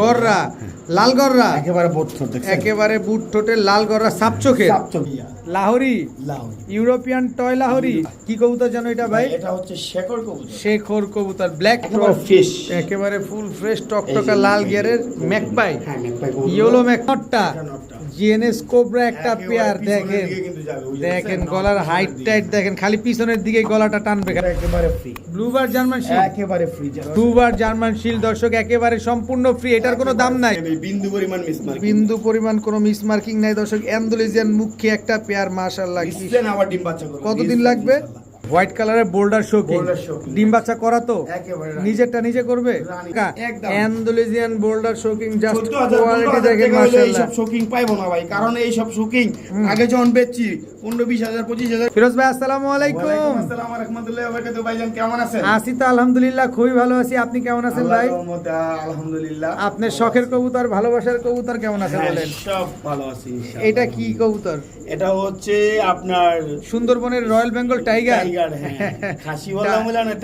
গররা লাল গররা একেবারে বুট দেখছেন? একেবারে বুট ঠোঁটে লাল গররা সাপ চোখে লাহরি। European toy Lahiri. কি কবুতর জানো এটা ভাই? এটা হচ্ছে শেখর কবুতর। শেখর কবুতর ব্ল্যাক ফিশ একেবারে ফুল ফ্রেশ টকটকা লাল গিয়ারের ম্যাকপাই ইয়েলো ম্যাকনটটা। জিএনএস কোবরা একটা পেয়ার দেখেন। দেখেন গলার হাইট টাইট দেখেন খালি পিছনের দিকে গলাটা টানবে। একেবারে ফ্রি ব্লুবার জার্মান শিল একেবারে ফ্রি দুবার জার্মান শিল দর্শক একেবারে সম্পূর্ণ ফ্রি এটার কোনো দাম নাই। বিন্দু পরিমাণ মিসমার্ক বিন্দু পরিমাণ কোনো মিসমার্কিং নাই দর্শক। অ্যান্ডোলেজিয়ান মুখে একটা পেয়ার মাশাআল্লাহ কতদিন লাগবে? হোয়াইট কালারের বোল্ডার শোকিং। ডিম বাচ্চা করা তো? নিজেরটা নিজে করবে। Andalusian boulder shocking just quality 15,000 দেখেন মাশাআল্লাহ। এইসব শোকিং পাইবো না ভাই কারণ এইসব শোকিং আগে যখন বেচছি পনেরো বিশ হাজার পঁচিশ হাজার। ফিরোজ ভাই আসসালামু আলাইকুম। আসসালাম রহমতুল্লাহ বারাকাতুহু। ভাইজান কেমন আছেন? আসি তো আলহামদুলিল্লাহ খুবই ভালো আছি। আপনি কেমন আছেন ভাই? আলহামদুলিল্লাহ। আপনার শখের কবুতর ভালোবাসার কবুতর কেমন আছে হ্যাঁ, বলেন? সব ভালো আছি ইনশাআল্লাহ। এটা কি কবুতর? এটা হচ্ছে আপনার সুন্দরবনের রয়্যাল বেঙ্গল টাইগার টাইগার হ্যাঁ।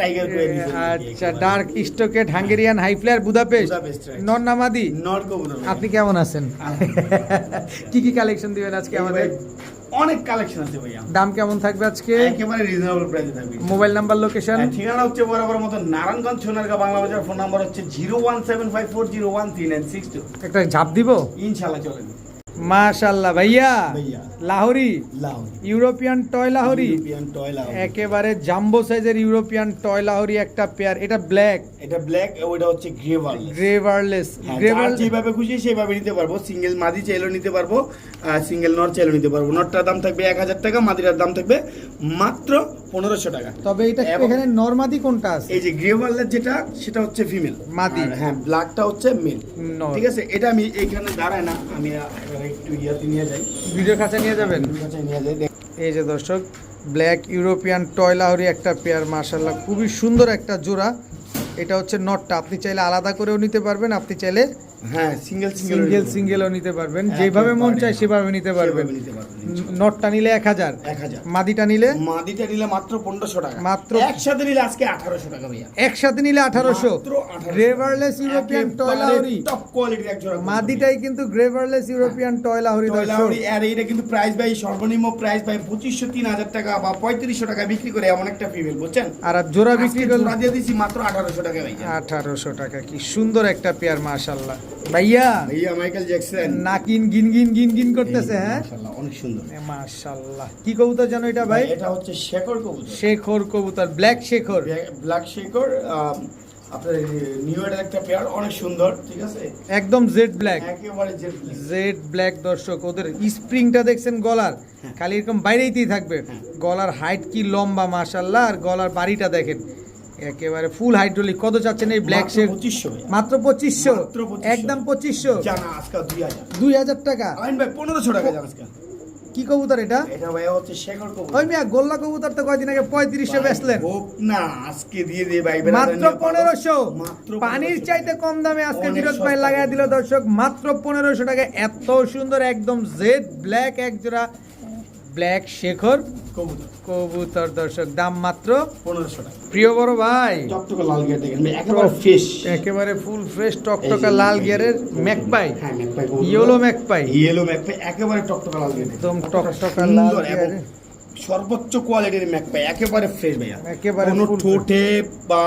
টাইগার আচ্ছা ডার্ক স্টকেট হাঙ্গেরিয়ান হাই ফ্লায়ার বুদাপেস্ট. নন নামাদি নর আপনি কেমন আছেন? কি কি কালেকশন দিবেন আজকে আমাদের? অনেক কালেকশন আছে ভাইয়া। দাম কেমন থাকবে আজকে? একেবারে রিজনেবল প্রাইসে থাকবে। মোবাইল নাম্বার লোকেশন ঠিকানা হচ্ছে বরাবর মতো নারায়ণগঞ্জ সোনারগাঁ বাংলা বাজার। ফোন নাম্বার হচ্ছে zero one seven five four zero one three nine six two একটা ঝাপ দিব? ইনশাল্লাহ চলেন। মাশাআল্লাহ ভাইয়া। ভাইয়া। লাহোরি। European toy Lahori. একেবারে জাম্বো সাইজের ইউরোপিয়ান টয় লাহোরি একটা পেয়ার। এটা ব্ল্যাক। এটা ব্ল্যাক ওইটা হচ্ছে গ্রেভারলেস। হ্যাঁ, গ্রেভার যেভাবে খুশি সেভাবে নিতে পারব। সিঙ্গেল মাদি চাইলেও নিতে পারব সিঙ্গেল নর চাইলেও নিতে পারব। নটটার দাম থাকবে এক হাজার টাকা মাদিরার দাম থাকবে মাত্র পনেরোশো টাকা। তবে এটা এখানে নরমাদি কোনটা আছে? এই যে গ্রে ওয়ার্ল্ডের যেটা সেটা হচ্ছে ফিমেল। মাদি। হ্যাঁ ব্ল্যাকটা হচ্ছে মেল। ঠিক আছে? এটা আমি এইখানে দাঁড়ায় না আমি একটু ইয়াতে নিয়ে যাই। ভিডিও কাছে নিয়ে যাবেন? কাছে নিয়ে যাই এই যে দর্শক ব্ল্যাক ইউরোপিয়ান টয়লাহরি একটা পেয়ার মার্শাল্লাহ খুবই সুন্দর একটা জোড়া। এটা হচ্ছে নটটা আপনি চাইলে আলাদা করেও নিতে পারবেন আপনি চাইলে হ্যাঁ সিঙ্গেল সিঙ্গেল সিঙ্গেলও নিতে পারবেন যেভাবে মন চায় সেভাবে নিতে পারবেন। নটটা নিলে এক হাজার মাদিটা নিলে? মাদিটা নিলে মাত্র পনেরোশো টাকা। মাত্র। একসাথে নিলে আজকে আঠারোশো টাকা ভাইয়া। একসাথে নিলে আঠারোশো। গ্রেভারলেস ইউরোপিয়ান টয় লাহোরি টপ কোয়ালিটির এক জোড়া মাদিটাই কিন্তু গ্রেভারলেস ইউরোপিয়ান টয় লাহোরি দর্শক। আর এইটা কিন্তু প্রাইস ভাই সর্বনিম্ন প্রাইস ভাই পঁচিশশো তিন হাজার টাকা বা পঁয়ত্রিশশো টাকা বিক্রি করে এমন একটা ফিমেল বুঝছেন? আর জোড়া বিক্রি করলে দিয়ে দিছি মাত্র আঠারোশো টাকা ভাই আঠারোশো টাকা কি সুন্দর একটা পেয়ার মাশাল্লাহ ভাইয়া ভাইয়া মাইকেল জ্যাকসন। নাকিন গিন গিন গিন গিন করতেছে হ্যাঁ? মাশাআল্লাহ, অনেক সুন্দর। মাশাল্লাহ কি কবুতর জানো এটা ভাই? এটা হচ্ছে শেখর কবুতর। শেখর কবুতর ব্ল্যাক শেখর। ব্ল্যাক শেখর আপনার নিউ এর একটা পেয়ার অনেক সুন্দর ঠিক আছে? একদম জেড ব্ল্যাক। একেবারে জেড ব্ল্যাক। জেড ব্ল্যাক দর্শক ওদের স্প্রিংটা দেখছেন গলার? খালি এরকম বাইরেইতেই থাকবে। গলার হাইট কি লম্বা মাশাল্লাহ আর গলার বাড়িটা দেখেন। একেবারে ফুল হাইড্রোলিক কত চাচ্ছেন এই ব্ল্যাক শেখ পঁচিশশো। মাত্র পঁচিশশো? একদম পঁচিশশো? জানা আজকাল দুই হাজার। দুই হাজার টাকা? আইন ভাই পনেরোশো টাকা আজকাল কি কবুতর এটা? এটা ভাই হচ্ছে শেখর কবুতর। ওই মিয়া গোল্লা কবুতর তো কয়দিন আগে বেচলেন। না আজকে দিয়ে দিয়ে ভাই মাত্র পানির চাইতে কম দামে আজকে বিরোধ ভাই দিল দর্শক মাত্র পনেরোশো টাকা। এত সুন্দর একদম জেড ব্ল্যাক এক জোড়া ব্ল্যাক শেখর কবুতর। কবুতর দর্শক দাম মাত্র পনেরোশো টাকা। প্রিয় বড় ভাই। চকচকে লাল গিয়ার দেখেন একেবারে ফ্রেশ একেবারে ফুল ফ্রেশ টকটকা লাল। গিয়ারের ম্যাকপাই হ্যাঁ magpie. Yellow magpie yellow magpie একেবারে টকটকা লাল গিয়ার একদম টকটকা লাল এবং গিয়ারের সর্বোচ্চ কোয়ালিটির ম্যাকপাই একেবারে ফ্রেশ ভাইয়া। একেবারে ঠোঁটে বা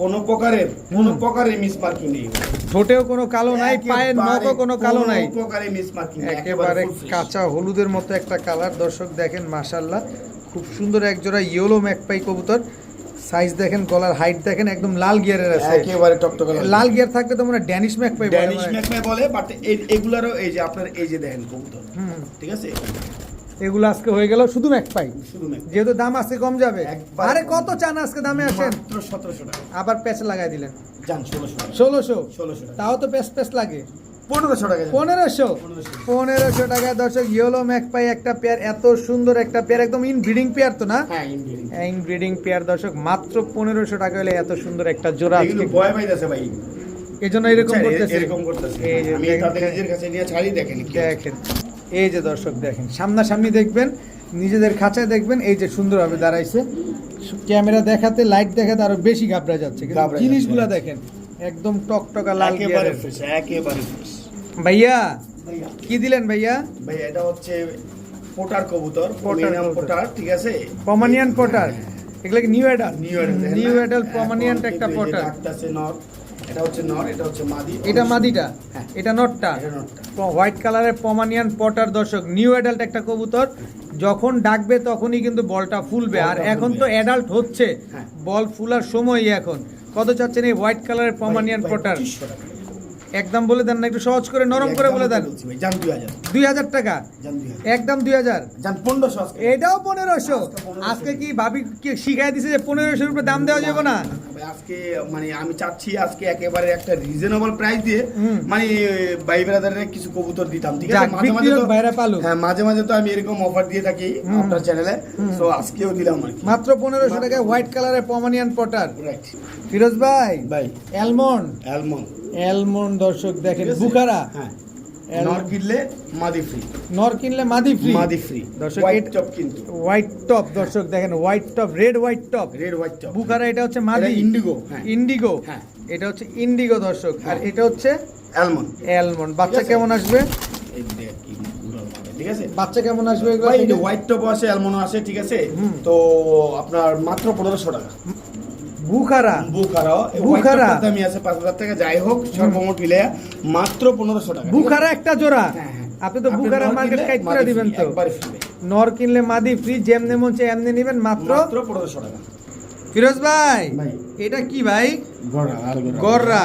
কোনো প্রকারের কোনো প্রকারের মিস মার্কিং নেই। ঠোঁটেও কোনো কালো নাই পায়ের নখও কোনো কালো নাই। প্রকারের মিস মার্কিং একেবারে কাঁচা হলুদের মতো একটা কালার। দর্শক দেখেন মাশাল্লাহ খুব সুন্দর এক জোড়া ইয়েলো ম্যাকপাই কবুতর। সাইজ দেখেন গলার হাইট দেখেন একদম লাল গিয়ারের আছে। একেবারে টকটকা লাল। গিয়ার থাকলে তো মনে ড্যানিশ ম্যাকপাই ড্যানিশ। ম্যাকপাই বলে বাট এগুলারও এই যে আপনার এই যে দেখেন কবুতর। ঠিক আছে? এগুলো আজকে হয়ে গেল শুধু ম্যাকপাই শুধু ম্যাকপাই যেহেতু দাম আজকে কম যাবে। আরে কত চান আজকে দামে আসেন? সতেরোশো টাকা। আবার প্যাচ লাগাই দিলেন। ষোলোশো তাও তো প্যাচ প্যাচ লাগে। পনেরোশো টাকা পনেরোশো? পনেরোশো। টাকা। দর্শক ইয়েলো ম্যাকপাই একটা পেয়ার এত সুন্দর একটা পেয়ার একদম ইন ব্রিডিং পেয়ার তো না? হ্যাঁ ইনব্রিডিং ইন ব্রিডিং পেয়ার দর্শক মাত্র পনেরোশো টাকা হলে এত সুন্দর একটা জোড়া ভয় পাইতেছে ভাই। এই জন্য এরকম? করতেছে। এরকম করতেছে। দেখেন- এই যে দর্শক দেখেন সামনাসামনি দেখবেন নিজেদের খাঁচায় দেখবেন এই যে সুন্দরভাবে দাঁড়াইছে। ক্যামেরা দেখাতে লাইট দেখাতে আরও বেশি ঘাবড়া যাচ্ছে। জিনিসগুলা হ্যাঁ। দেখেন একদম টকটকা লাল ভাইয়া কি দিলেন ভাইয়া? ভাইয়া এটা হচ্ছে পোটার কবুতর পোটার পোটার ঠিক আছে? Pomeranian pouter. এগুলো কি new adult new adult new adult Pomeranian একটা পটার। এটা হচ্ছে নর এটা হচ্ছে মাদি। এটা মাদিটা? হ্যাঁ। এটা নটটা? হোয়াইট কালারের পমানিয়ান পটার দর্শক নিউ অ্যাডাল্ট একটা কবুতর। যখন ডাকবে তখনই কিন্তু বলটা ফুলবে। আর এখন তো অ্যাডাল্ট হচ্ছে। হ্যাঁ। বল ফুলার সময়ই এখন। কত চাচ্ছেন এই হোয়াইট কালারের পমানিয়ান পটার? 2500 টাকা। একদম বলে দেন না একটু সহজ করে নরম করে বলে দেন। বলছি ভাই, যান 2000 দুই হাজার টাকা? একদম দুই হাজার? যান 1500 এটাও পনেরোশো। আজকে কি ভাবি কি শিখাই দিছে যে পনেরোশোর উপরে দাম দেওয়া যাবে না? আজকে মানে আমি চাচ্ছি আজকে একেবারে একটা রিজনেবল প্রাইস দিয়ে মানে ভাই ব্রাদারের কিছু কবুতর দিতাম ঠিক আছে? মাঝে মাঝে তো বাইরে পালুক। হ্যাঁ মাঝে মাঝে তো আমি এরকম অফার দিয়ে থাকি আপনার চ্যানেলে তো আজকেও দিলাম আর মাত্র পনেরোশো টাকায় হোয়াইট কালারের পমানিয়ান পটার রাইট ফিরোজ ভাই ভাই। অ্যালমন্ড অ্যালমন্ড অ্যালমন্ড দর্শক দেখেন বুখারা। হ্যাঁ। নর কিনলে মাদি ফ্রি। নর কিনলে মাদি ফ্রি। মাদি ফ্রি। দর্শক, হোয়াইট টপ কিন্তু। হোয়াইট টপ দর্শক দেখেন white top red white top. Red white top. Bukhara এটা হচ্ছে মাদি। ইন্ডিগো হ্যাঁ। ইন্ডিগো। হ্যাঁ। এটা হচ্ছে ইন্ডিগো দর্শক। আর হ্যাঁ। এটা হচ্ছে অ্যালমন্ড অ্যালমন্ড বাচ্চা কেমন আসবে? ঠিক আছে? বাচ্চা কেমন আসবে? হোয়াইট টপ আছে অ্যালমন্ড আছে ঠিক আছে? তো আপনার মাত্র পনেরোশো টাকা। বুখারা। বুখারা। বুখারা। দামি আছে পাঁচ হাজার টাকা। যাই হোক সর্বমোট মিলে মাত্র পনেরোশো টাকা। বুখারা একটা জোড়া। হ্যাঁ, হ্যাঁ। আপনি তো বুখারা মার্কেট কাইট করে দিবেন তো। নর কিনলে মাদি ফ্রি যেমনে মন চাই এমনি নেবেন মাত্র পনেরোশো টাকা। ফিরোজ ভাই। এটা কি ভাই? গররা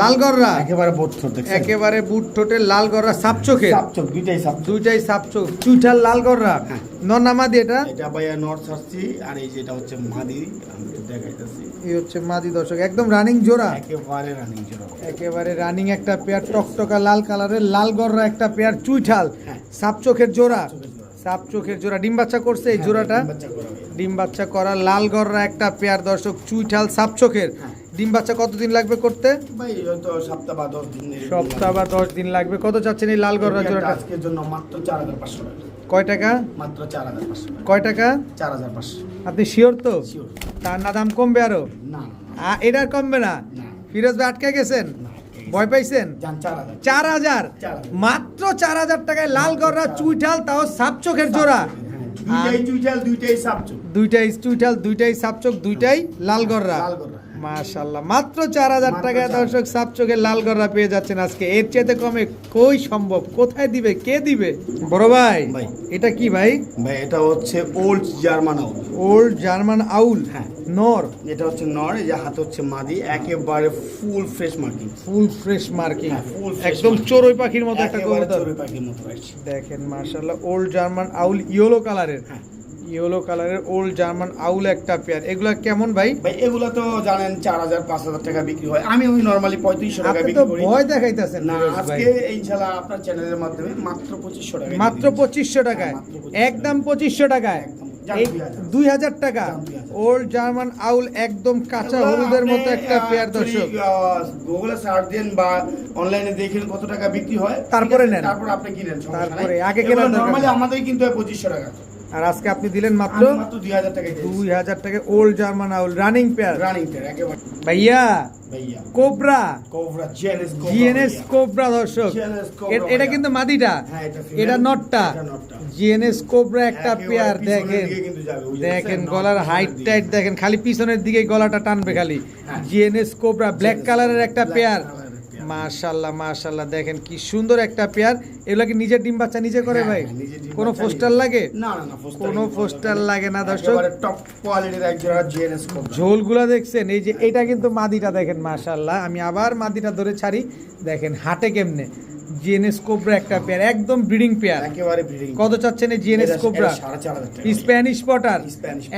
লাল গররা একেবারে দেখছেন? একেবারে বুট ঠোঁটের লাল গররা সাপ সাপচক দুইটাই সাপচক দুইটাই সাপ চোখ। চুইঠাল লাল গররা হ্যাঁ। নর নামাদি এটা? এটা ভাইয়া নর্থ সার্চি আর এই যেটা হচ্ছে মাদি আমি তো দেখাইতেছি। এই হচ্ছে মাদি দর্শক একদম রানিং জোড়া। একেবারে রানিং জোড়া। একেবারে রানিং একটা পেয়ার টকটকা লাল কালারের লাল গররা একটা পেয়ার চুইঠাল। হ্যাঁ। সাপ চোখের জোড়া। সাপ চোখের জোড়া ডিম বাচ্চা করছে এই জোড়াটা? হ্যাঁ, করা ডিম বাচ্চা করা লাল গররা একটা পেয়ার দর্শক চুইঠাল সাপ চোখের। হ্যাঁ। ডিম বাচ্চা কতদিন লাগবে করতে? সপ্তাহ বা দশ দিন লাগবে। কত চাচ্ছেন এই লাল গররা জোড়াটা? আজকের জন্য মাত্র চার হাজার পাঁচশো কয় টাকা? মাত্র চার হাজার পাঁচশো কয় টাকা? চার হাজার পাঁচশো। আপনি শিওর তো? তার না দাম কমবে আরও? না এটা কমবে না? না। ফিরোজ ভাই আটকে গেছেন? না। ভয় পাইছেন? চার হাজার। মাত্র চার হাজার টাকায় লাল গড়রা চুইঠাল তাও সাপ চোখের জোড়া। হ্যাঁ, দুইটাই চুইঠাল দুইটাই সাপ চোখ। দুইটাই চুইঠাল দুইটাই সাপ চোখ দুইটাই লাল গড়া লাল গররা। মাশাল্লাহ মাত্র চার হাজার টাকায় দর্শক সাপ লাল গররা পেয়ে যাচ্ছেন আজকে। এর চেয়ে কমে কই সম্ভব? কোথায় দিবে? কে দিবে? বড় ভাই। এটা কি ভাই? ভাই এটা হচ্ছে old German owl. Old German owl হ্যাঁ। নর। এটা হচ্ছে নর যে হাত হচ্ছে মাদি একেবারে full fresh marking. Full fresh marking. হ্যাঁ, একদম চড়ুই পাখির মতো একটা কবুতর। চড়ুই পাখির মতো দেখেন মার্শাল্লাহ ওল্ড জার্মান আউল ইয়েলো কালারের। হ্যাঁ। ইয়েলো কালারের ওল্ড জার্মান আউল একটা পেয়ার এগুলা কেমন ভাই? ভাই এগুলো তো জানেন চার হাজার পাঁচ হাজার টাকা বিক্রি হয়। আমি ওই নর্মালি পঁয়ত্রিশশো টাকা বিক্রি করি। ভয় দেখাইতেছেন না আজকে ইনশাল্লাহ আপনার চ্যানেলের মাধ্যমে মাত্র পঁচিশশো টাকা মাত্র পঁচিশশো টাকায়। হ্যাঁ, মাত্র 2500 একদম পঁচিশশো টাকায়। একদম। এই 2000 দুই হাজার টাকা। ওল্ড জার্মান আউল একদম কাঁচা হলুদের মতো একটা পেয়ার দর্শক। গুগলে সার্চ দেন বা অনলাইনে দেখেন কত টাকা বিক্রি হয়। তারপরে নেন। তারপর আপনি কিনেন তারপরে, আগে দরকার নর্মালি। আমাদের কিন্তু পঁচিশশো টাকা। আর আজকে আপনি দিলেন মাত্র দুই হাজার টাকা old German owl running pair running একেবারে। ভাইয়া কোবরা জিএনএস দর্শক। এটা কিন্তু মাদিটা। হ্যাঁ, এটা নটটা। জিএনএস কোবরা একটা পেয়ার দেখেন। দেখেন গলার হাইট টাইট দেখেন খালি পিছনের দিকে গলাটা টানবে খালি। জিএনএস কোবরা ব্ল্যাক কালারের একটা পেয়ার পেয়ার। মাশাল্লাহ মাশাল্লাহ দেখেন কি সুন্দর একটা পেয়ার। এগুলা কি নিজের ডিম বাচ্চা নিজে করে হ্যাঁ, ভাই? হ্যাঁ, কোনো পোস্টার লাগে? না না না কোনো পোস্টার লাগে না। দর্শক। টপ কোয়ালিটির একজোড়া জিএনএস ঝোলগুলা দেখছেন এই যে এটা কিন্তু মাদিটা দেখেন মাশাল্লাহ আমি আবার মাদিটা ধরে ছাড়ি। দেখেন হাটে কেমনে? জিএনএস কোবরা একটা পেয়ার একদম ব্রিডিং পেয়ার একেবারে ব্রিডিং কত চাচ্ছেন এই জিএনএস কোবরা। স্প্যানিশ পটার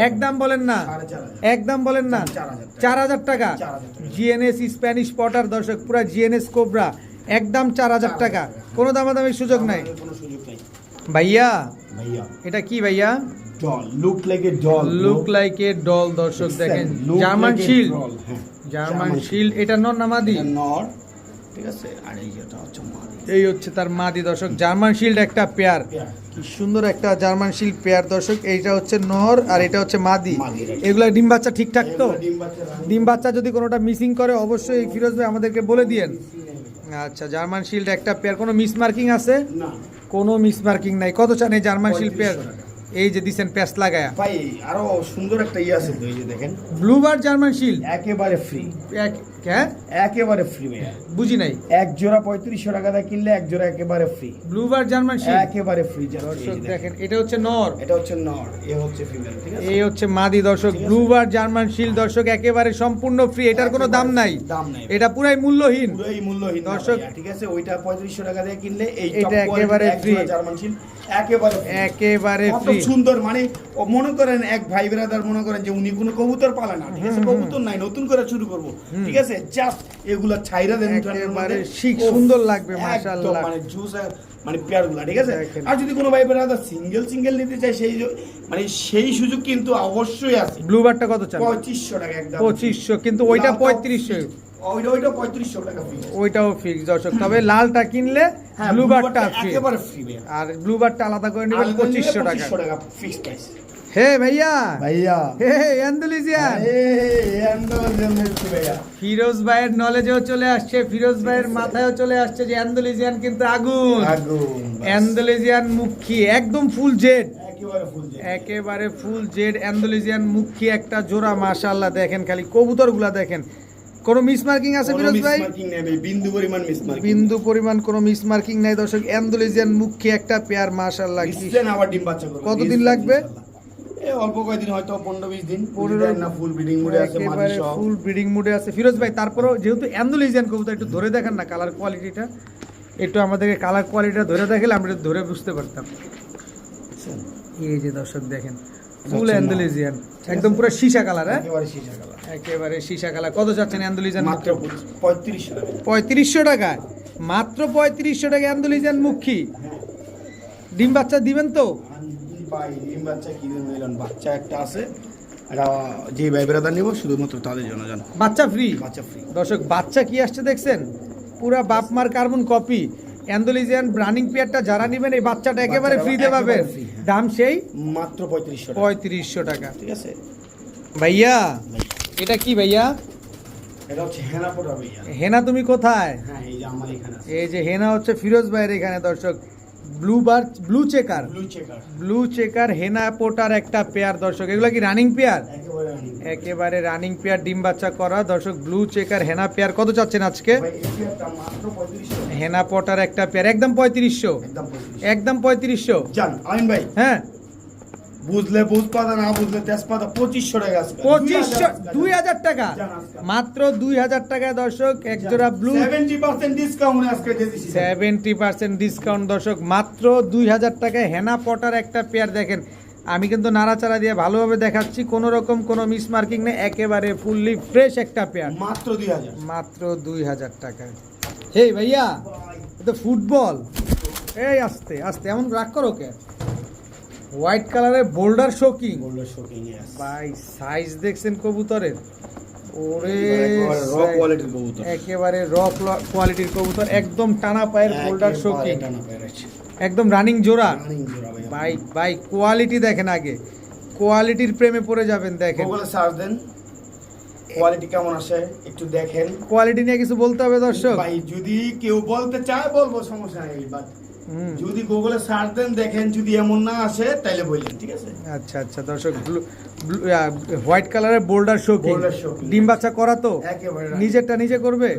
একদম বলেন না। একদম বলেন না। চার হাজার টাকা। জিএনএস স্প্যানিশ পটার দর্শক পুরো জিএনএস কোবরা একদম চার হাজার টাকা। কোনো দামাদামির সুযোগ নাই। ভাইয়া? ভাইয়া। এটা কি ভাইয়া? Look like a doll look like a doll দর্শক দেখেন। জার্মান শিল্ড জার্মান শিল্ড এটা নর নামাদি নর। ঠিক আছে আর এই যেটা হচ্ছে মাদি। এই হচ্ছে তার মাদি দর্শক জার্মান শিল্ড একটা পেয়ার। কি সুন্দর একটা জার্মান শিল্ড পেয়ার দর্শক এইটা হচ্ছে নর আর এটা হচ্ছে মাদি. এগুলা ডিম বাচ্চা ঠিকঠাক তো? ডিম বাচ্চা যদি কোনোটা মিসিং করে অবশ্যই ফিরোজ ভাই আমাদেরকে বলে দিয়েন। আচ্ছা জার্মান শিল্ড একটা পেয়ার কোনো মিস মার্কিং আছে কোনো মিস মার্কিং নাই। কত চান এই জার্মান শিল্ড পেয়ার? 3500 টাকা। এই যে দিছেন প্যাস লাগায়া। ভাই আরও সুন্দর একটা ইয়ে আছে এই যে দেখেন। Blue bar German shield. একেবারে ফ্রি এক হ্যাঁ একেবারে ফ্রি ভাইয়া। বুঝি নাই। এক জোড়া পঁয়ত্রিশশো টাকা দিয়ে কিনলে এক জোড়া একেবারে free blue bar German shield. একেবারে ফ্রি দর্শক দেখেন এটা হচ্ছে নর। এটা হচ্ছে নর এ হচ্ছে ফিমেল ঠিক আছে? এই হচ্ছে মাদি দর্শক ব্লুবার জার্মান শিল্ড দর্শক একেবারে সম্পূর্ণ ফ্রি এটার কোনো দাম নাই। দাম নাই। এটা পুরাই মূল্যহীন। পুরোই মূল্যহীন দর্শক- ঠিক আছে? ওইটা পঁয়ত্রিশশো টাকা দিয়ে কিনলে এই এটা একেবারে free। জার্মান শিল একেবারে একেবারে কত সুন্দর মানে মনে করেন এক ভাই ব্রাদার মনে করেন যে উনি কোনো কবুতর পালে না ঠিক আছে? কবুতর নাই নতুন করে শুরু করব ঠিক আছে? জাস্ট এগুলা ছাইরা দেন একেবারে মধ্যে। সুন্দর লাগবে, মাশাআল্লাহ। মানে জুস মানে পেয়ারগুলা ঠিক আছে? আর যদি কোনো ভাই ব্রাদার সিঙ্গেল সিঙ্গেল নিতে চায় সেই মানে সেই সুযোগ কিন্তু অবশ্যই আছে। ব্লুবারটা কত চান? পঁচিশশো টাকা একদম। পঁচিশশো কিন্তু ওইটা লালটাও পঁয়ত্রিশশো। ওইটা ওইটা পঁয়ত্রিশশো টাকা ফ্রি ওইটাও ফিক্স দর্শক। তবে লালটা কিনলে হ্যাঁ একেবারে ফ্রি আর ব্লুবারটা আলাদা করে নেবেন পঁচিশশো টাকা। ফিক্স প্রাইস হে ভাইয়া। ভাইয়া। হে ফিরোজ ভাইয়ের নলেজেও চলে আসছে ফিরোজ ভাইয়ের মাথায়ও চলে আসছে যে অ্যান্ডালুজিয়ান কিন্তু আগুন। আগুন মুখী একদম ফুল জেড একেবারে ফুল যে একেবারে ফুল জেড অ্যান্ডালুজিয়ান মুখী একটা জোড়া মাশাআল্লাহ। দেখেন খালি কবুতরগুলা দেখেন। কোনো মিস মার্কিং আছে ফিরোজ ভাই? বিন্দু পরিমাণ মিসমার্কিং বিন্দু পরিমাণ কোনো মিস মার্কিং নাই দর্শক অ্যান্ডালুজিয়ান একটা পেয়ার মাশাআল্লাহ আবার ডিম বাচ্চা করবে। কতদিন লাগবে? অল্প কয়েকদিন হয়তো পনেরো বিশ দিন। পনেরো- পনেরো না ফুল ব্রিডিং মুডে আছে মাদি ফুল ব্রিডিং মুডে আছে। ফিরোজ ভাই তারপরেও যেহেতু অ্যান্ডালুজিয়ান কবুতর একটু ধরে দেখেন না কালার কোয়ালিটিটা একটু আমাদেরকে কালার কোয়ালিটিটা ধরে দেখালে আমরা ধরে বুঝতে পারতাম। এই যে দর্শক দেখেন ফুল হচ্ছে একদম পুরো সীসা কালার হ্যাঁ? একেবারে শীষা কালার। একেবারে সীসা কালার। কত যাচ্ছেন অ্যান্ডালুজিয়ান মাত্র পঁয়ত্রিশশো টাকা। পঁয়ত্রিশশো টাকা মাত্র পঁয়ত্রিশশো টাকা অ্যান্ডালুজিয়ান মুখী। ডিম বাচ্চা দিবেন তো? ভাই ডিম বাচ্চা কি নিলেন বাচ্চা একটা আছে। যে ভাই বেড়াদার নিব শুধুমাত্র তাদের জন্য জান। বাচ্চা ফ্রি বাচ্চা ফ্রি দর্শক বাচ্চা কি আসছে দেখছেন? পুরা বাপ মার কার্বন কপি। অ্যান্ডোলিজিয়ান ব্রানিং পেয়ারটা যারা নেবেন এই বাচ্চাটা একেবারে ফ্রিতে পাবেন। হ্যাঁ। দাম সেই মাত্র পঁয়ত্রিশশো টাকা। পঁয়ত্রিশশো টাকা। ঠিক আছে? ভাইয়া এটা কি ভাইয়া? হেনা তুমি কোথায়? হ্যাঁ এই যে হেনা হচ্ছে ফিরোজ ভাইয়ের এখানে দর্শক। Blue bar blue checker blue checker blue checker হেনা পোটার একটা পেয়ার দর্শক এগুলো কি রানিং পেয়ার একেবারে রানিং। পেয়ার ডিম বাচ্চা করা দর্শক ব্লু চেকার হেনা পেয়ার কত চাচ্ছেন আজকে হেনা পোটার একটা পেয়ার একদম পঁয়ত্রিশশো একদম পঁয়ত্রিশশো হ্যাঁ বুঝলে বুঝপাতা না বুঝলে তেজপাতা পঁচিশশো টাকা পঁচিশশো দুই হাজার টাকা? মাত্র দুই হাজার টাকায় দর্শক এক জোড়া ব্লু সেভেন্টি পার্সেন্ট ডিসকাউন্ট আজকে সেভেন্টি পার্সেন্ট ডিসকাউন্ট দর্শক মাত্র দুই হাজার টাকায় হেনা পটার একটা পেয়ার দেখেন। আমি কিন্তু নাড়াচাড়া দিয়ে ভালোভাবে দেখাচ্ছি কোনো রকম কোনো মিস মার্কিং নেই একেবারে ফুললি ফ্রেশ একটা পেয়ার মাত্র দুই হাজার। মাত্র দুই হাজার টাকায়। হেই ভাইয়া এটা ফুটবল এই আস্তে আস্তে এমন রাগ করো কে? হোয়াইট কালারের বোল্ডার শোকিং গোল্ডের শোকিং আছে। ভাই সাইজ দেখছেন কবুতরের? ওরে র কোয়ালিটির কবুতর। একেবারে র কোয়ালিটির কবুতর একদম টানা পায়ের বোল্ডার শোকিং আছে। একদম রানিং জোড়া। ভাই। ভাই কোয়ালিটি দেখেন আগে। কোয়ালিটির প্রেমে পড়ে যাবেন দেখেন। গুগলে সার্চ দেন। কোয়ালিটি কেমন আসে একটু দেখেন। কোয়ালিটি নিয়ে কিছু বলতে হবে দর্শক? ভাই যদি কেউ বলতে চায় বলব সমস্যা নেই বাট যদি গুগলে সার্চ দেন দেখেন যদি এমন না আসে তাইলে বললেন ঠিক আছে? আচ্ছা আচ্ছা দর্শক ব্লু হোয়াইট কালারের বোল্ডার শো কি। ডিম বাচ্চা করা তো? একেবারে নিজেরটা নিজে করবে?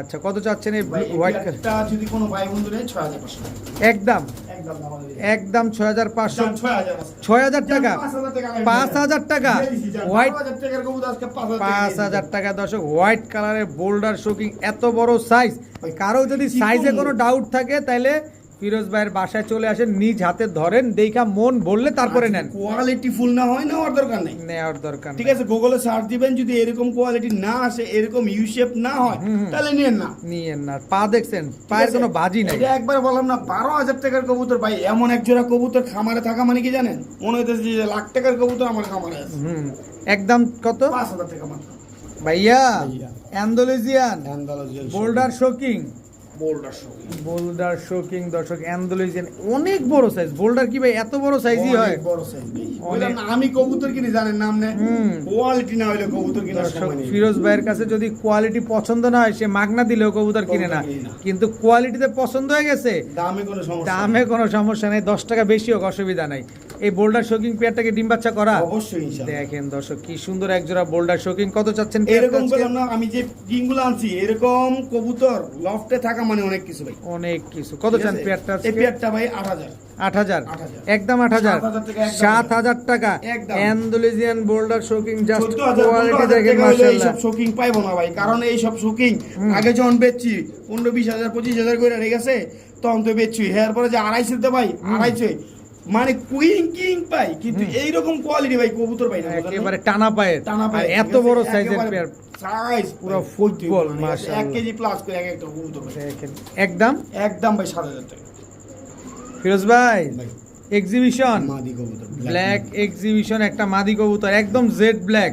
আচ্ছা কত চাচ্ছেন এই হোয়াইট কালার যদি কোনো ভাই বন্ধু নেই ছয় হাজার পাঁচশো একদম। একদম ছয় হাজার পাঁচশো ছয় হাজার টাকা। পাঁচ হাজার টাকা হোয়াইট পাঁচ হাজার। টাকা। দর্শক হোয়াইট কালারের বোল্ডার শোকিং এত বড় সাইজ কারও যদি সাইজে কোনো ডাউট থাকে তাহলে ফিরোজ ভাইয়ের বাসায় চলে আসেন নিজ হাতে ধরেন দেখা মন বললে তারপরে নেন। কোয়ালিটি ফুল না হয় নেওয়ার দরকার নেই। নেওয়ার দরকার ঠিক আছে গুগলে সার্চ দিবেন যদি এরকম কোয়ালিটি না আসে এরকম ইউ শেপ না হয় তাহলে নিয়েন না। নিয়েন না। পা দেখছেন পায়ের কোনো বাজি নাই। একবার বললাম না বারো হাজার টাকার কবুতর ভাই এমন এক জোড়া কবুতর খামারে থাকা মানে কি জানেন? মনে হইতেছে যে লাখ টাকার কবুতর আমার খামারে আছে। একদম কত? পাঁচ হাজার টাকা মাত্র। ভাইয়া ভাইয়া। Andalusian. Boulder shocking boulder shocking দর্শক অ্যান্ডোলেজিয়ান অনেক বড় সাইজ বোল্ডার কি ভাই এত বড় সাইজই হয়? বড় সাইজ আমি কবুতর কিনি জানেন নাম কোয়ালিটি না হলে কবুতর ফিরোজ ভাইয়ের কাছে যদি কোয়ালিটি পছন্দ না হয় সে মাগনা দিলেও কবুতর কিনে না। কিন্তু কোয়ালিটিতে পছন্দ হয়ে গেছে দামে কোনো সমস্যা দামে কোনো সমস্যা নেই। দশ টাকা বেশি হোক অসুবিধা নাই। এই বোল্ডার শোকিং পেয়ারটাকে ডিম বাচ্চা করা? অবশ্যই দেখেন দর্শক কি সুন্দর একজোড়া বোল্ডার শোকিং কত চাচ্ছেন এরকম করলাম না আমি যে ডিমগুলো আনছি এরকম কবুতর লফটে থাকা মানে অনেক কিছু ভাই। অনেক কিছু। কত চান পেয়ারটা এই পেয়ারটা ভাই আট হাজার। আট হাজার? 8,000 একদম আট হাজার? 7,000 টাকা। Andalusian boulder shocking just quality দেখেন মাশাআল্লাহ। এইসব শোকিং পাইবো না ভাই কারণ এইসব শোকিং আগে যখন বেচছি পনেরো বিশ হাজার পঁচিশ হাজার করে রেখেছে তখন তো বেচছি। হেয়ার পরে যে আড়াইশোতে ভাই আড়াইশো। মানে কুইং কিং পাই কিন্তু এইরকম কোয়ালিটি ভাই কবুতর পাই না একেবারে টানা পায় টানা পায় এত বড় সাইজের পেয়ার সাইজ পুরো ফুটবল, মাশাআল্লাহ। এক কেজি প্লাস করে এক একটা কবুতর। একদম একদম ভাই সাত হাজার টাকা। ফিরোজ ভাই। এক্সিবিশন মাদি কবুতর ব্ল্যাক এক্সিবিশন একটা মাদি কবুতর একদম জেড ব্ল্যাক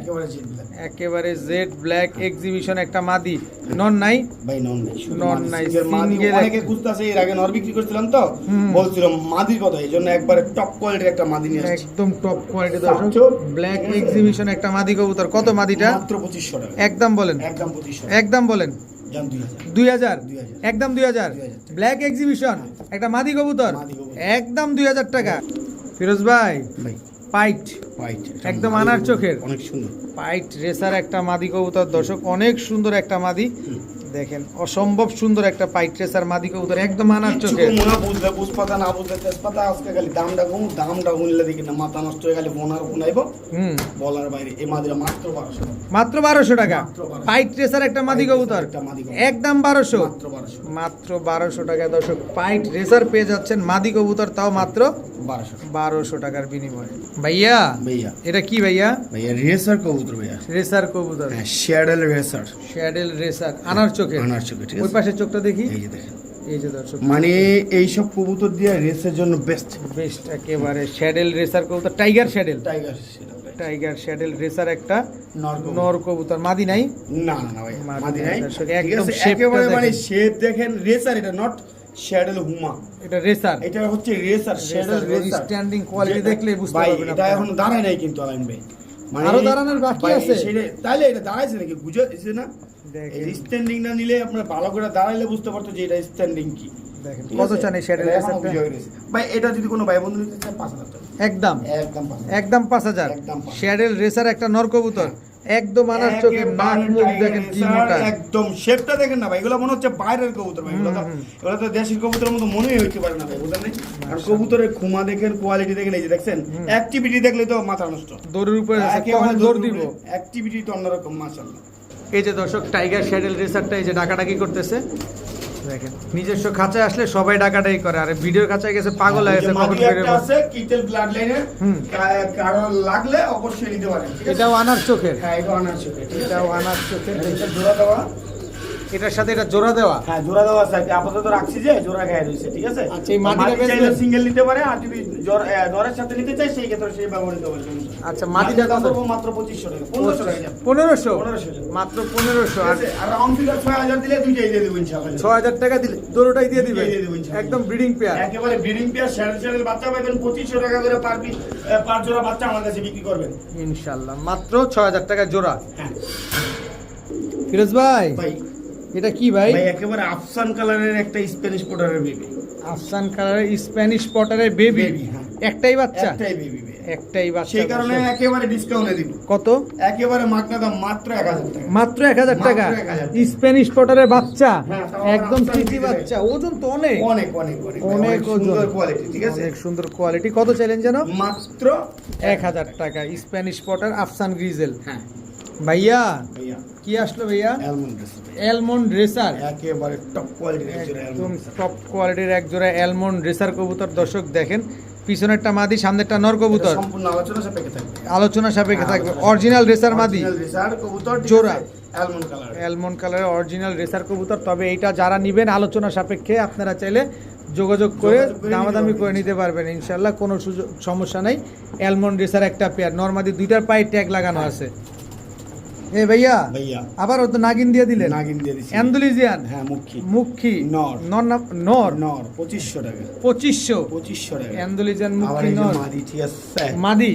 একেবারে জেড ব্ল্যাক এক্সিবিশন একটা মাদি। নন নাই? ভাই নন নাই নন নাই, single অনেকে খুঁজতেছে এর আগে নর বিক্রি করছিলাম তো। বলছিল মাদির কথা এই জন্য একবারে টপ কোয়ালিটির একটা মাদি নিয়ে আসছি। একদম টপ কোয়ালিটি। দর্শক। ব্ল্যাক এক্সিবিশন একটা মাদি কবুতর। কত মাদিটা? মাত্র পঁচিশশো টাকা। একদম বলেন। একদম পঁচিশশো একদম বলেন। দুই হাজার। দুই হাজার? 2000 একদম দুই হাজার? ব্ল্যাক এক্সিবিশন একটা মাদি কবুতর। একদম দুই হাজার টাকা। ফিরোজ ভাই ভাই। পাইট একদম আনার চোখের। অনেক সুন্দর। পাইট রেসার একটা মাদি কবুতর। দর্শক অনেক সুন্দর একটা মাদি। দেখেন অসম্ভব সুন্দর একটা পাইট রেসার মাদি কবুতর একদম আনার চোখের মনে বুঝলে বুঝপাতা না বুঝলে তেজপাতা আজকে খালি দামটা কম দামটা গুনলে দেখি না মাথা নষ্ট হয়ে খালি বোনার গুনাইব হুম। বলার বাইরে এই মাদিরা মাত্র বারোশো মাত্র বারোশো টাকা? মাত্র 1200 পাইট রেসার একটা মাদি পাইট রেসার কবুতর। একদম বারোশো? মাত্র বারোশো মাত্র বারোশো টাকা দর্শক পাইট রেসার পেয়ে যাচ্ছেন মাদি কবুতর তাও মাত্র বারোশো বারোশো টাকার বিনিময়ে। ভাইয়া? ভাইয়া। এটা কি ভাইয়া? ভাইয়া রেসার কবুতর ভাইয়া। রেসার কবুতর। হ্যাঁ শ্যাডেল রেসার। শ্যাডেল রেসার আনার চোখে আনার চোখে ঠিক ওই আছে। পাশে চোখটা দেখি। এই যে দেখেন। এই যে দর্শক। মানে এইসব কবুতর দিয়ে রেসের জন্য বেস্ট বেস্ট একেবারে। শ্যাডেল রেসার কবুতর tiger saddle tiger tiger saddle racer একটা নর কবুতর। মাদি নাই? না না ভাই মাদি নাই, একদম? একেবারে মানে শেপ দেখেন রেসার এটা নট শ্যাডেল হুমা। এটা রেসার এটা হচ্ছে racer saddle racer standing quality দেখলেই বুঝতে ভাই পারবেন এটা এখন দাঁড়ায় নাই কিন্তু আলাইন ভাই। আরও দাঁড়ানোর বাকি আছে? তাইলে এটা দাঁড়াইছে নাকি? বুঝেছে না? স্ট্যান্ডিং না নিলে আপনার ভালো করে দাঁড়াইলে বুঝতে পারতো যে এটা স্ট্যান্ডিং কি। দেখেন। কত চান এই শ্যাডেল এটা। ভাই যদি কোনো ভাই বন্ধু নিতে চায় পাঁচ হাজার একদম। একদম পাঁচ হাজার। একদম পাঁচ হাজার। একদম। রেসার একটা নর কবুতর। একদম আনার চোখে নাক মুখ দেখেন কি মোটা। একদম শেপটা দেখেন না ভাই এগুলো মনে হচ্ছে বাইরের কবুতর ভাই এগুলো তো। এগুলো দেশের কবুতরের মতো মনেই হইতে পারে না ভাই বুঝলেন নাই? আর কবুতরের খুমা দেখেন কোয়ালিটি দেখেন এই যে দেখছেন অ্যাক্টিভিটি দেখলে তো মাথা নষ্ট। দৌড়ের উপরে কখন দৌড় দিব? অ্যাক্টিভিটি তো অন্যরকম মাশাআল্লাহ। এই যে দর্শক টাইগার শ্যাডেল রেসারটা এই যে ডাকাডাকি করতেছে। দেখেন। নিজস্ব খাঁচায় আসলে সবাই ডাকাটাই করে। আর ভিডিওর খাঁচায় গেছে পাগল হয়ে গেছে মাদি আছে কিটেল ব্লাড। কারও লাগলে অবশ্যই নিতে পারে এটাও আনার চোখের। হ্যাঁ এটা আনার চোখে এটাও আনার চোখের। এটা জোড়া দেওয়া। এটার সাথে এটা জোড়া দেওয়া? হ্যাঁ জোড়া দেওয়া আছে। আপাতত রাখছি যে জোড়া গায়ে রয়েছে ঠিক আছে? আচ্ছা, এই মাটিটা? চাইলে সিঙ্গেল নিতে পারে আর যদি জোড়া এ, নরের সাথে নিতে চাই সেই ক্ষেত্রে সেই ব্যবহার নিতে পারে। সমস্যা নেই। আচ্ছা, মাটিটা কত? মাত্র পঁচিশশো টাকা পনেরোশো টাকা। যাবে। পনেরোশো 1500 মাত্র পনেরোশো ঠিক আর আর রাউন্ড ফিগার ছয় হাজার দিলে দুইটাই দিয়ে দেবো ইনশাআল্লাহ। ছ হাজার টাকা দিলে দোনোটাই দিয়ে দিবে? দিয়ে একদম ব্রিডিং পেয়ার একেবারে ব্রিডিং পেয়ার স্যারেল স্যারেল বাচ্চা পাবেন পঁচিশশো টাকা করে পার পিস পার জোড়া বাচ্চা আমার কাছে বিক্রি করবেন। ইনশাআল্লাহ মাত্র ছ হাজার টাকা জোড়া। হ্যাঁ। ফিরোজ ভাই ভাই। এটা কি ভাই? ভাই একেবারে আফসান কালারের একটা স্প্যানিশ পোটারের বেবি আফসান কালারের স্প্যানিশ পটারের বেবি। একটাই বাচ্চা? একটাই বেবি একটাই বাচ্চা সেই কারণে একেবারে ডিসকাউন্টে দিব। কত? একেবারে মাগনা দাম মাত্র এক হাজার টাকা। মাত্র এক হাজার মাত্র টাকা? স্প্যানিশ পটারের বাচ্চা? হ্যাঁ, একদম দিতে বাচ্চা। ওজন তো অনেক। অনেক অনেক অনেক। সুন্দর কোয়ালিটি ঠিক আছে? অনেক সুন্দর কোয়ালিটি কত চাইলেন যেন? মাত্র এক হাজার টাকা। স্প্যানিশ পটার আফসান গ্রিজেল হ্যাঁ। ভাইয়া কি আসলো ভাইয়া? অ্যালমন্ড রেসার একেবারে টপ কোয়ালিটির একদম টপ কোয়ালিটির এক জোড়া অ্যালমন্ড রেসার কবুতর। দর্শক দেখেন পিছনেরটা মাদি সামনেরটা নর কবুতর। সম্পূর্ণ আলোচনা সাপেক্ষে থাকবে। আলোচনা সাপেক্ষে থাকবে। অরিজিনাল রেসার মাদি। রেসার কবুতর জোড়া। অ্যালমন্ড কালার অ্যালমন্ড কালারের অরিজিনাল রেসার কবুতর। তবে এইটা যারা নিবেন আলোচনা সাপেক্ষে আপনারা চাইলে যোগাযোগ করে দামাদামি করে নিতে পারবেন। ইনশাল্লাহ কোনো সুযোগ সমস্যা নাই। অ্যালমন্ড রেসার একটা পেয়ার নর্মাদি দুইটার পায়ে ট্যাগ লাগানো। আছে। এ ভাইয়া ভাইয়া। আবার ও তো নাগিন দিয়ে দিলেন? নাগিন দিয়ে দিছি। অ্যান্ডুলিজিয়ান? হ্যাঁ মুখী মুখী নর। নর নর? নর পঁচিশশো টাকা। পঁচিশশো? পঁচিশশো টাকা। অ্যান্ডুলিজিয়ান মুখী নর? মাদি ঠিক আছে মাদি?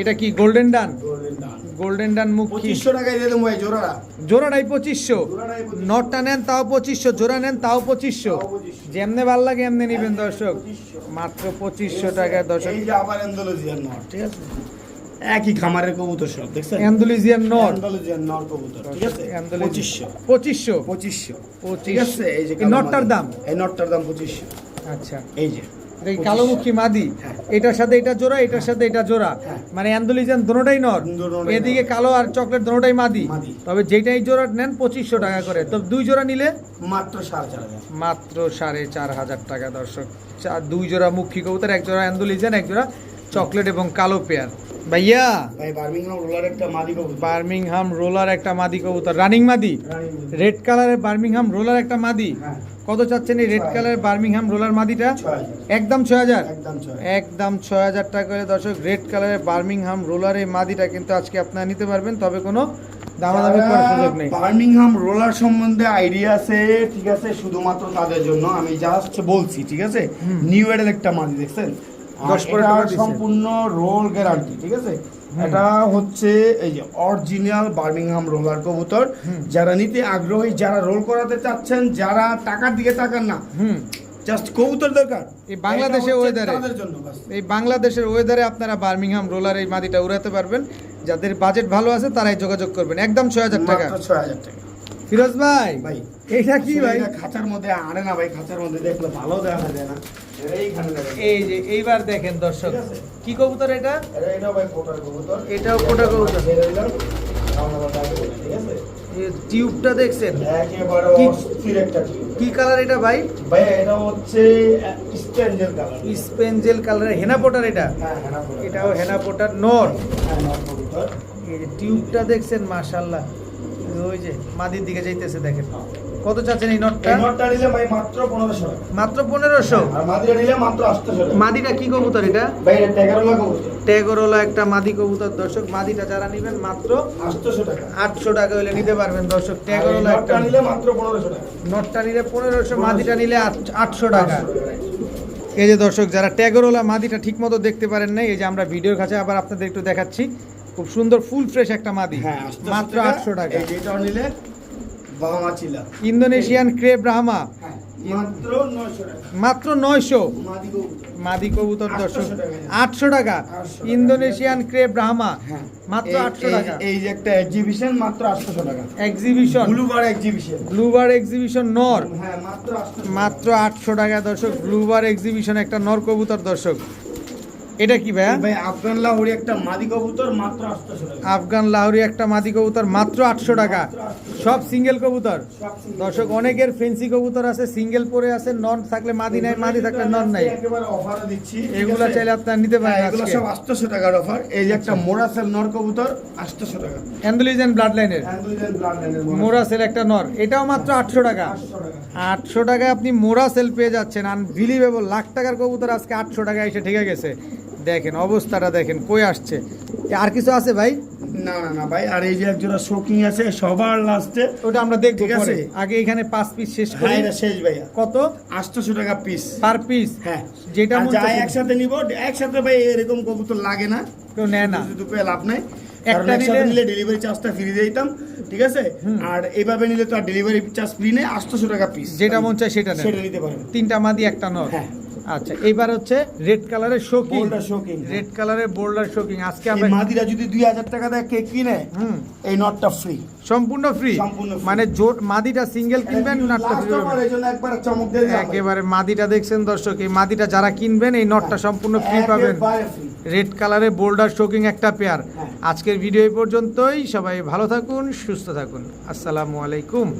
এটা কি গোল্ডেন ডান? গোল্ডেন ডান। মুখী পঁচিশশো টাকায় দিয়ে দেবো ভাই জোড়াটা। জোড়াটাই পঁচিশশো। নটটা নেন তাও পঁচিশশো। জোড়া নেন তাও পঁচিশশো। 2500 যেমনে ভালো লাগে এমনি নিবেন দর্শক। মাত্র পঁচিশশো টাকায় দর্শক। এই যে আবার অ্যান্ডালুজিয়ান নর। ঠিক আছে? একই খামারের কবুতর সব দেখছেন? অ্যান্ডুলিজিয়ান নর। অ্যান্ডালুজিয়ান নর কবুতর ঠিক আছে? অ্যান্ডালুজি- পঁচিশশো। পঁচিশশো। পঁচিশশো। ঠিক আছে? এই যে এই মাদি। দাম? এই নটটার দাম পঁচিশশো। আচ্ছা। এই যে কি কালোমুখী মাদি। হ্যাঁ। এটার সাথে এটা জোড়া এটার সাথে এটা জোড়া। হ্যাঁ। মানে অ্যান্ডুলিজিয়ান দোনোটাই নর। এদিকে কালো আর চকলেট দোনোটাই মাদি। তবে যেটাই জোড়া নেন পঁচিশশো টাকা করে। তো দুই জোড়া নিলে? মাত্র সাড়ে চার মাত্র সাড়ে চার হাজার টাকা দর্শক। দুই জোড়া মুখী কবুতর এক জোড়া অ্যান্ডুলিজিয়ান এক জোড়া চকলেট এবং কালো পেয়ার। ভাইয়া ভাই বার্মিংহাম রোলার একটা মাদি কবুতর বার্মিংহাম রোলার একটা মাদি কবুতর রানিং মাদি রেড কালারের বার্মিংহাম রোলার একটা মাদি কত চাচ্ছেন এই রেড কালারের বার্মিংহাম রোলার মাদিটা? একদম ছয় হাজার? একদম ছয় একদম ছয় হাজার টাকা করে। দর্শক রেড কালারের বার্মিংহাম রোলার এই মাদিটা কিন্তু আজকে আপনারা নিতে পারবেন তবে কোনো দামাদামি করার সুযোগ নেই। বার্মিংহাম রোলার সম্বন্ধে আইডিয়া আছে ঠিক আছে শুধুমাত্র তাদের জন্য। আমি জাস্ট বলছি ঠিক আছে? নিউ এডেল একটা মাদি দেখছেন? আর 10 পনেরো এটা টাকা দিছে। সম্পূর্ণ রোল গ্যারান্টি ঠিক আছে? এটা হচ্ছে এই যে অরিজিনাল বার্মিংহাম রোলার কবুতর। যারা নিতে আগ্রহী যারা রোল করাতে চাচ্ছেন যারা টাকার দিকে তাকান না হুম। জাস্ট কবুতর দরকার। এই বাংলাদেশের বাস। এই বাংলাদেশের ওয়েদারে আপনারা বার্মিংহাম রোলার এই মাদিটা উড়াতে পারবেন। যাদের বাজেট ভালো আছে তারাই যোগাযোগ করবেন। একদম ছয় হাজার টাকা। ছয় হাজার টাকা। ফিরোজ ভাই ভাই এটা কি ভাই? খাঁচার মধ্যে আনে না ভাই খাঁচার মধ্যে দেখলে ভালো দেখা যায় না। এই যে এইবার দেখেন দর্শক কি কবুতর এটা? এটা এটাও ভাই কোটার কবুতর। এটাও কোটা কবুতর। টিউবটা দেখছেন? একেবারে কি- কালার এটা ভাই? ভাই এটা হচ্ছে স্ট্যান্ডার্ড কালার। স্পেঞ্জেল কালারের হেনা পোটার এটা? হ্যাঁ। এটাও হেনা পোটার নর। হ্যাঁ এই যে টিউবটা দেখছেন মাশাল্লাহ ওই যে মাদির দিকে যাইতেছে দেখেন। কত চাচ্ছেন এই নটটা? নটটা নিলে ভাই মাত্র পনেরোশো। টাকা মাত্র পনেরোশো? আর মাদিরা নিলে মাত্র আটশোশো টাকা। মাদিটা কি কবুতর এটা? ভাই এটা টেকারোলা কবুতর। ট্যাগরওয়ালা একটা মাদি কবুতর দর্শক। মাদিটা যারা নেবেন মাত্র আটশোশো টাকা। আটশো টাকা হলে নিতে পারবেন দর্শক। একটা নিলে মাত্র পনেরোশো টাকা। নটটা নিলে মাদিটা নিলে আট- আটশো টাকা। এই যে দর্শক যারা ট্যাগরওয়ালা মাদিটা ঠিক মতো দেখতে পারেন নাই এই যে আমরা ভিডিওর কাছে আবার আপনাদের একটু দেখাচ্ছি। খুব সুন্দর ফুল ফ্রেশ একটা মাদি। হ্যাঁ 800 মাত্র আটশো টাকা। নিলে বাহামা ইন্দোনেশিয়ান ক্রেপ ব্রাহ্মা হ্যাঁ মাত্র নয়শো মাদি কবুতর। মাদি কবুতর 800 দর্শক আটশো টাকা। ইন্দোনেশিয়ান ক্রেপ ব্রাহ্মা হ্যাঁ। মাত্র আটশো টাকা। এই যে একটা এক্সিবিশন মাত্র আটশোশো টাকা। Exhibition blue bar exhibition blue bar exhibition নর। মাত্র আটশো মাত্র আটশো টাকা দর্শক ব্লুবার এক্সিবিশন একটা নর কবুতর দর্শক। এটা কি ভাইয়া? ভাই আফগান লাহোরি একটা মাদি কবুতর মাত্র টাকা। আফগান লাহোরি একটা মাদি কবুতর মাত্র আটশো টাকা। সব সিঙ্গেল কবুতর? দর্শক অনেকের ফেন্সি কবুতর আছে সিঙ্গেল পরে আছে নন থাকলে মাদি নাই মাদি থাকলে নন নাই। একেবারে অফারে দিচ্ছি ঠিক এগুলা চাইলে আপনারা নিতে হ্যাঁ, পারেন এগুলো আজকে। সব আটশোশো টাকার অফার এই যে একটা মোরাসেল নর কবুতর আটশোশো টাকা। অ্যান্ডুলিজেন ব্লাড লাইনের অ্যান্ডুইজেন ব্লাড লাইনের মোরাসেল একটা নর। এটাও মাত্র আটশো টাকা। আটশো টাকা। আটশো টাকায় আপনি মোরা সেল পেয়ে যাচ্ছেন। আনবিলিভেবল লাখ টাকার কবুতর আজকে আটশো টাকায় এসে ঠিক গেছে। দেখেন অবস্থাটা দেখেন কই আসছে? আর কিছু আছে ভাই? না না না ভাই আর এই যে একজোড়া শোকিং আছে সবার লাস্টে ওটা আমরা দেখব ঠিক আছে। আগে এখানে পাঁচ পিস শেষ হ্যাঁ করি। এটা শেষ ভাইয়া। কত? আটশোশো টাকা পিস পার পিস হ্যাঁ। যেটা মন চায়। একসাথে নিব একসাথে ভাই এরকম কবুতর লাগে না। কেউ নেয় না। দুটো পেয়ে লাভ নাই। একটা নিলে- ডেলিভারি চার্জটা ফ্রি দিয়ে দিতাম ঠিক আছে? আর এইভাবে নিলে তো আর ডেলিভারি চার্জ ফ্রি নেই আটশোশো টাকা পিস যেটা মন চায় সেটা নেন। সেটা নিতে পারেন। তিনটা মাদি একটা নর। হ্যাঁ। আচ্ছা এইবার হচ্ছে রেড কালারের শোকিং বোল্ডার শোকিং রেড কালারের বোল্ডার শোকিং আজকে আমরা মাদিরা যদি দুই হাজার টাকা দেয় কেক কিনে? হুম। এই নটটা ফ্রি সম্পূর্ণ ফ্রি মানে জোর মাদিটা সিঙ্গেল কিনবেন নাটটা ফ্রি একবার চমক দিয়ে একেবারে মাদিটা দেখছেন দর্শক এই মাদিটা যারা কিনবেন এই নটটা সম্পূর্ণ ফ্রি পাবেন। রেড কালারে বোল্ডার শোকিং একটা পেয়ার হ্যাঁ। আজকের ভিডিও এই পর্যন্তই। সবাই ভালো থাকুন সুস্থ থাকুন। আসসালামু আলাইকুম।